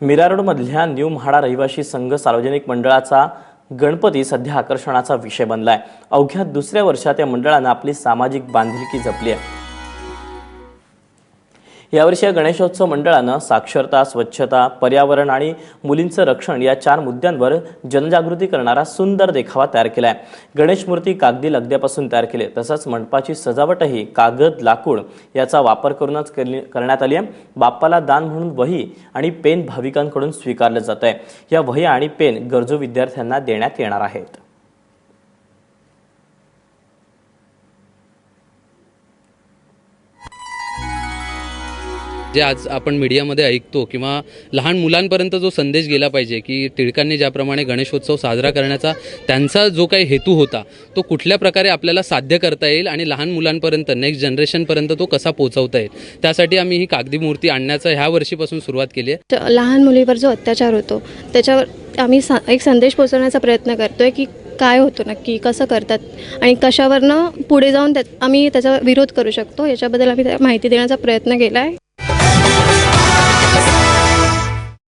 मिरारोडमधल्या new MHADA रहिवासी संघ सार्वजनिक मंडळाचा गणपती सध्या आकर्षणाचा विषय बनला आहे अवघ्या दुसऱ्या वर्षात या मंडळानं आपली सामाजिक बांधिलकी जपली आहे. यावर्षी या गणेशोत्सव मंडळानं साक्षरता स्वच्छता पर्यावरण आणि मुलींचं रक्षण या चार मुद्द्यांवर जनजागृती करणारा सुंदर देखावा तयार केलाय. गणेश मूर्ती कागदी लगद्यापासून तयार केली तसंच मंडपाची सजावटही कागद लाकूड याचा वापर करूनच करण्यात आली आहे. बाप्पाला दान म्हणून वही आणि पेन भाविकांकडून स्वीकारलं जात आहे या वही आणि पेन गरजू विद्यार्थ्यांना देण्यात येणार आहेत. जे आज आपण मीडियामध्ये ऐकतो किंवा लहान मुलांपर्यंत जो संदेश गेला पाहिजे की टिळकांनी ज्याप्रमाणे गणेशोत्सव साजरा करण्याचा त्यांचा जो काही हेतू होता तो कुठल्या प्रकारे आपल्याला साध्य करता येईल आणि लहान मुलांपर्यंत नेक्स्ट जनरेशनपर्यंत तो कसा पोहोचवता येईल? त्यासाठी आम्ही ही कागदी मूर्ती आणण्याचा ह्या वर्षीपासून सुरुवात केली आहे. लहान मुलीवर जो अत्याचार होतो त्याच्यावर आम्ही सा एक संदेश पोचवण्याचा प्रयत्न करतोय की काय होतं नक्की कसं करतात आणि कशावरनं पुढे जाऊन त्या आम्ही त्याचा विरोध करू शकतो याच्याबद्दल आम्ही माहिती देण्याचा प्रयत्न केला आहे.